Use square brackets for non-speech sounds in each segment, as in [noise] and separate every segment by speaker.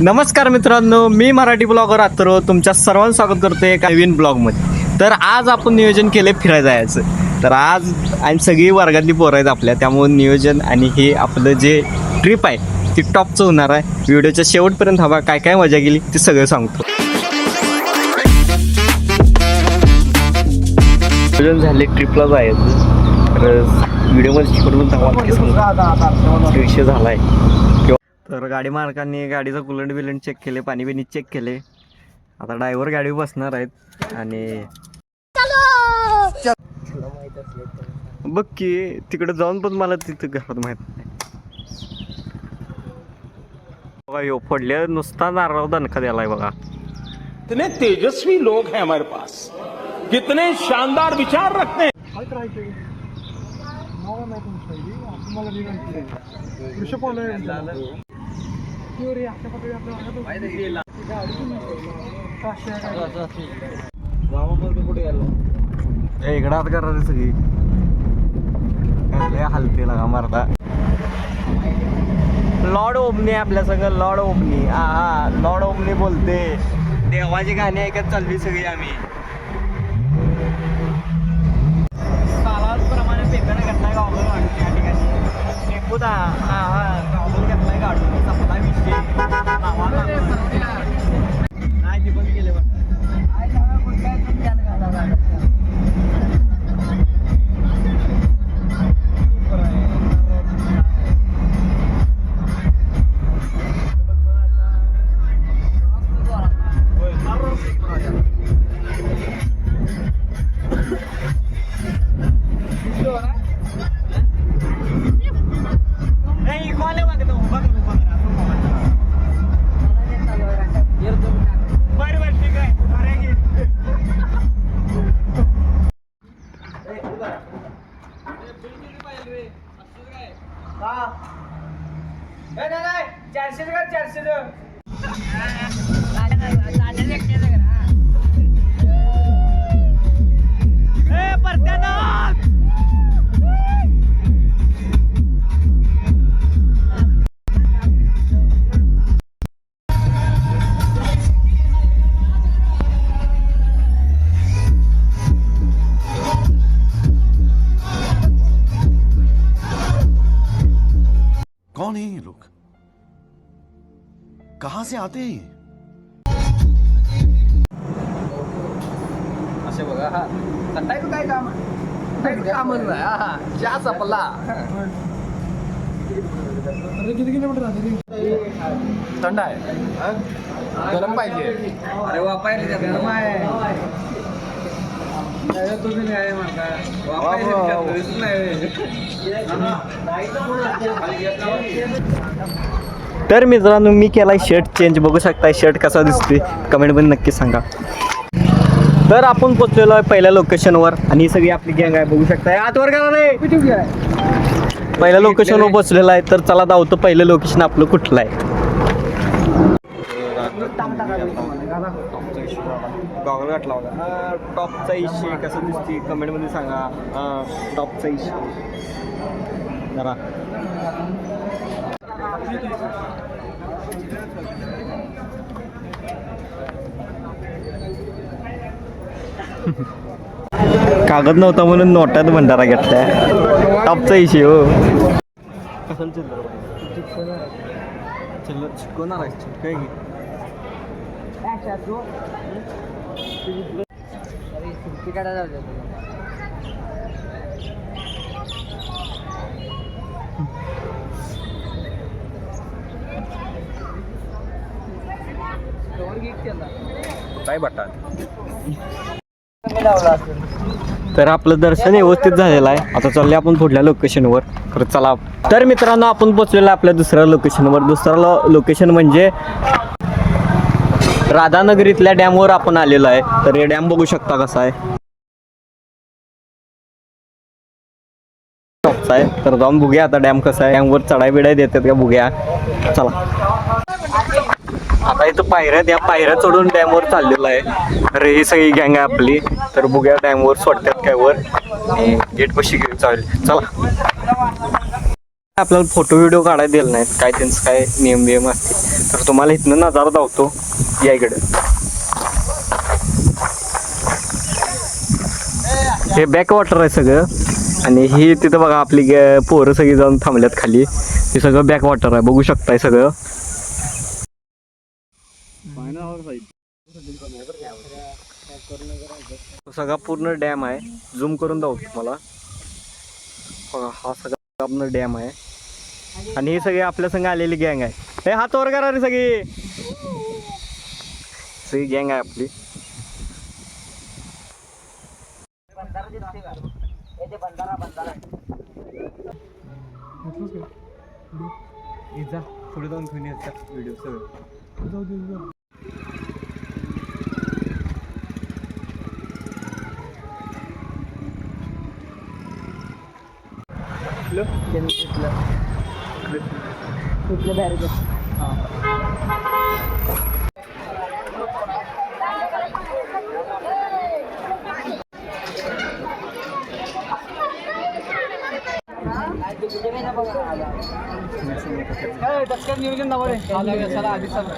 Speaker 1: नमस्कार मित्रांनो मी मराठी ब्लॉगर अथर्व तुमच्या सर्वांचं स्वागत करतो एका नवीन ब्लॉगमध्ये. तर आज आपण नियोजन केले फिरायला जायचं. तर आज आणि सगळी वर्गातली पोरं आहेत आपल्या त्यामुळे नियोजन आणि हे आपलं जे ट्रिप आहे ती टॉपचं होणार आहे. व्हिडिओच्या शेवटपर्यंत हवा काय काय मजा गेली ते सगळं सांगतो. नियोजन झाले ट्रिपला जायचं. तर व्हिडिओमध्ये शेवटपर्यंत हवा विषय झाला आहे तर गाडी मालकांनी गाडीचं कुलंट बिलंट चेक केले पाणी बिनी चेक केले. आता ड्रायव्हर गाडीवर बसणार आहेत आणि बघ की तिकडे जाऊन पण मला तिथं घरात माहीत नाही. बघा पडले नुसता नारळ दणका द्यालाय बघा.
Speaker 2: कितने तेजस्वी लोग हैं हमारे पास। कितने शानदार विचार रखते हैं।
Speaker 1: इकडं आत करा सगळी. लय हलते लागा मारता लॉर्ड ओमनी आपल्या सगळं लॉर्ड ओमनी. हा हा लॉर्ड ओमनी बोलते. देवाची गाणी ऐकत चालली सगळी आम्ही. सालाप्रमाणे पेपर घेतलाय गावलं टेम्पूत हा हा. घेतलाय गाडून संपला विषय. नावाला नाही ती पण गेले बघ. नाही
Speaker 3: कौन है ये लोग? कहां से आते हैं ये?
Speaker 4: असे बघा हा. सकाळी काय काम आहे? काही कामच नाही हा हा. चहा संपला. थंड आहे. गरम पाहिजे. अरे वापायला गरम आहे. तुम्ही नाही
Speaker 1: तर मित्रांनो मी केलाय शर्ट चेंज बघू शकताय शर्ट कसा दिसतोय. कमेंटमध्ये नक्की सांगा. तर आपण पोचलेलो आहे पहिल्या लोकेशनवर आणि सगळी आपली गँग आहे. बघू शकताय. आतवर करा रे! पहिल्या लोकेशनवर पोचलेलं आहे. तर चला धावतो पहिलं लोकेशन आपलं कुठलं आहे? गॉगल घातला बघा टॉपचा इशे कसं दिसते कमेंटमध्ये सांगा. टॉपचा इशे जरा. कागद नव्हता म्हणून नोटात भंडारा घेतलाय. टॉपचा इशे हो. कसं चिटकवणार आहे चिटकाय
Speaker 4: काय बटा?
Speaker 1: तर आपलं दर्शन व्यवस्थित झालेलं आहे. आता चालले आपण पुढल्या लोकेशनवर तर चला. तर मित्रांनो आपण पोचलेलो आपल्या दुसऱ्या लोकेशनवर दुसरं लोकेशन म्हणजे राधानगरीतल्या डॅमवर आपण आलेलो आहे. तर हे डॅम बघू शकता कसा आहे. टॉपचा आहे. तर जाऊन बघूया आता डॅम कसा आहे. डॅमवर चढाई बिडाई देतात का बघूया. चला. आता इथं पायऱ्या त्या पायऱ्या चढून डॅमवर चाललेलं आहे. तर ही सगळी गँग आहे आपली. तर बघूया डॅमवर सोडतात काय वर. गेट पशी चालेल. चला. आपल्याला फोटो व्हिडिओ काढायला दिला नाहीत. काय त्यांचं काय नियम बियम असते तर तुम्हाला इथनं नजारा धावतो या इकडे. हे बॅक वॉटर आहे सगळं. आणि ही तिथं बघा आपली पोरं सगळी जाऊन थांबल्यात खाली. हे सगळं बॅक वॉटर आहे. बघू शकताय सगळं. सगळा पूर्ण डॅम आहे. झूम करून दाऊ तुम्हाला. बघा हा सगळा पूर्ण डॅम आहे. आणि ही सगळी आपल्या संग आलेली गँग आहे. हे हात वर करा रे सगळी. सगळी गँग आहे आपली. पुढे? जाऊन घेऊन व्हिडिओ सगळं.
Speaker 2: कुठलं
Speaker 5: त्यांनी घेतलं. कुठलं बॅरेज हां
Speaker 4: नियोजन नवर आहे. चला आधी चला.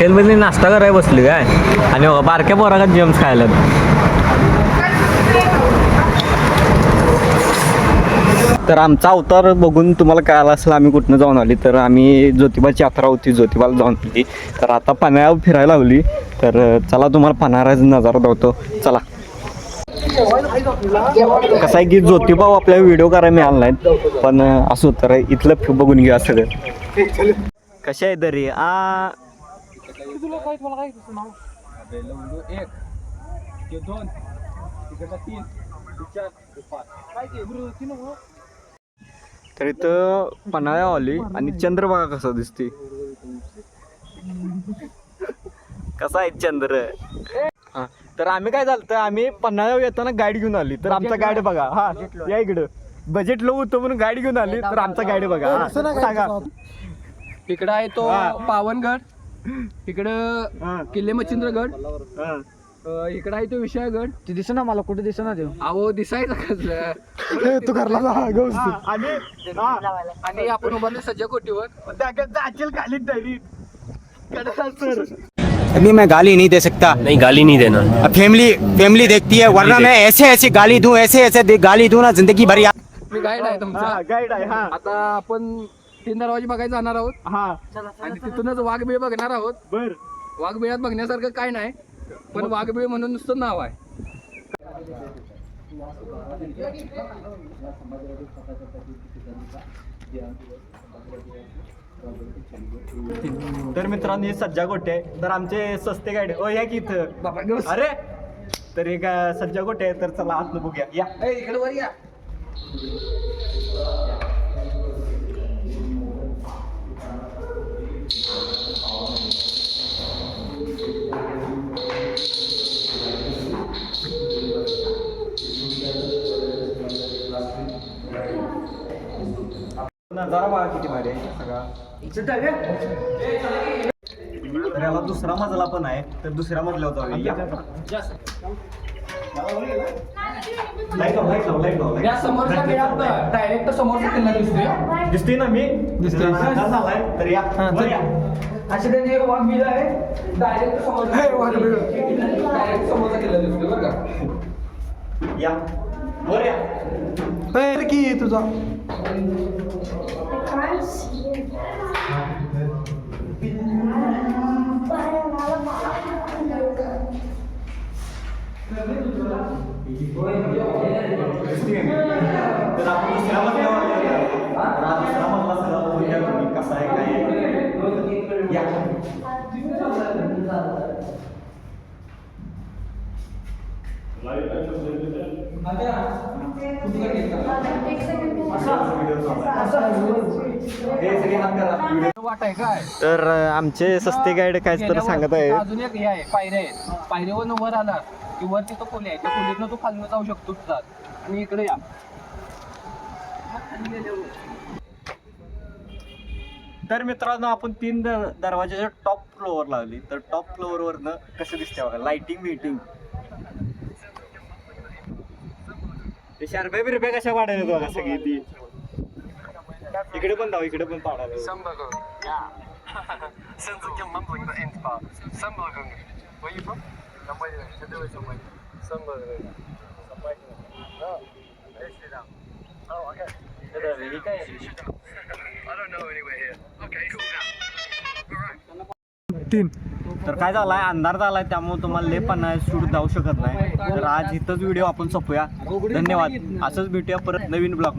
Speaker 1: हॉटेलमध्ये नाश्ता करायला बसली काय? आणि बारक्या पोरागात जेम्स खायला तर आमचा अवतार बघून तुम्हाला कळालं असेल आम्ही कुठनं जाऊन आली. तर आम्ही ज्योतिबाची यात्रा होती ज्योतिबाला जाऊन आली. तर आता पन्हाळ्यावर फिरायला लावली. तर चला तुम्हाला पाण्याचा नजारा दावतो चला. कसं आहे की ज्योतिबा आपल्या व्हिडिओ करायला मिळाला नाहीत पण असं तर इथलं बघून घ्या सगळं. कशा आहे तरी आ तर इथं पन्हाळ्या आली आणि चंद्रभागा कसा दिसते कसा आहे चंद्र हा तर आम्ही काय झालं तर आम्ही पन्हाळ्यावर येताना गाडी घेऊन आली. तर आमचा गाडी बघा. हा या इकडं. बजेट लो होतं म्हणून गाडी घेऊन आली तर आमचा गाडी बघा. हा, सांगा.
Speaker 4: इकडं आहे तो
Speaker 1: हा.
Speaker 4: पावनगड. इकडं
Speaker 1: हा,
Speaker 4: किल्ले मच्छिंद्रगड.
Speaker 1: हा.
Speaker 4: अं, इकडं आहे तो विषयगड
Speaker 5: ते दिसना मला कुठे दिसना ते?
Speaker 4: अहो दिसायचं कसलं?
Speaker 5: तू घरला जा गौस
Speaker 1: हा, आणि हा,
Speaker 4: आणि आपण उभारले सज्जा कोटीवर.
Speaker 1: जाचील खाली कडा सर.
Speaker 6: अभी मैं गाली नहीं दे सकता।
Speaker 7: नहीं गाली नहीं देना।
Speaker 6: अब फैमिली फैमिली देखती है वरना मैं ऐसे ऐसे गाली दूं ऐसे ऐसे दे- गाली दूं ना जिंदगी भर याद
Speaker 4: मी गाईड आहे तुमचा.
Speaker 1: हा गाईड आहे हा.
Speaker 4: आता आपण तीन दरवाजे बघायला जाणार आहोत.
Speaker 1: हा.
Speaker 4: आणि तिथूनच वाघबीळ बघणार आहोत.
Speaker 1: बर.
Speaker 4: वाघबिळात बघण्यासारखं काय नाही पण वाघबीळ म्हणून नुसतं नाव आहे.
Speaker 1: तर मित्रांनो हे सज्जा गोटे आहे. तर आमचे सस्ते गाईड ओ या की इथं.
Speaker 4: बाबा घेऊन
Speaker 1: अरे! तर एक अं, सज्जा गोटे आहे तर चला आतलं बघूया. या.
Speaker 4: ए, इकडे वर या.
Speaker 1: नजारा बघा किती भारी आहे. सगळा. तर याला दुसरा मजला पण आहे तर दुसऱ्या मजल्यावर जाऊया. लाइट लाव लाइट लाव लाइट लाव
Speaker 4: या डायरेक्ट समोरचा किल्ला दिसतोय
Speaker 1: दिसते ना मी?
Speaker 4: दिसतोय.
Speaker 1: जरा झालाय तर या. वर या.
Speaker 4: असे त्यांचे वाघबीळ आहे. डायरेक्ट समोरचा डायरेक्ट समोरचा किल्ला दिसतोय बरं का?
Speaker 1: या. वर या.
Speaker 5: की तुझा?
Speaker 1: दिसते मी तर आपण दुसऱ्या मजल्यावर जाऊया. तर आमचे सस्ते गाईड काय तर सांगत आहे
Speaker 4: अजून एक हे आहे पायऱ्या आहेत. पायरीवरून वर आला की वर तिथं खोली आहे. त्या खोलीतनं तू खाली जाऊ शकतो जात. आणि इकडे या.
Speaker 1: तर मित्रांनो आपण तीन दर- दरवाजाच्या टॉप फ्लोअर लावली तर टॉप फ्लोअरवरनं कसं दिसते बघा? लाइटिंग बिटिंग ते शारप्या बिरप्या कशा वाढायला बघा सगळी ती? इकडे पण जाऊ इकडे पण
Speaker 4: पाडा [laughs]
Speaker 5: तीन.
Speaker 1: तर काय झालाय? अंधार झालाय त्यामुळे तुम्हाला लेप नाही सूट जाऊ शकत नाही. तर आज इथंच व्हिडिओ आपण सोपूया. धन्यवाद. असंच भेटूया परत नवीन ब्लॉग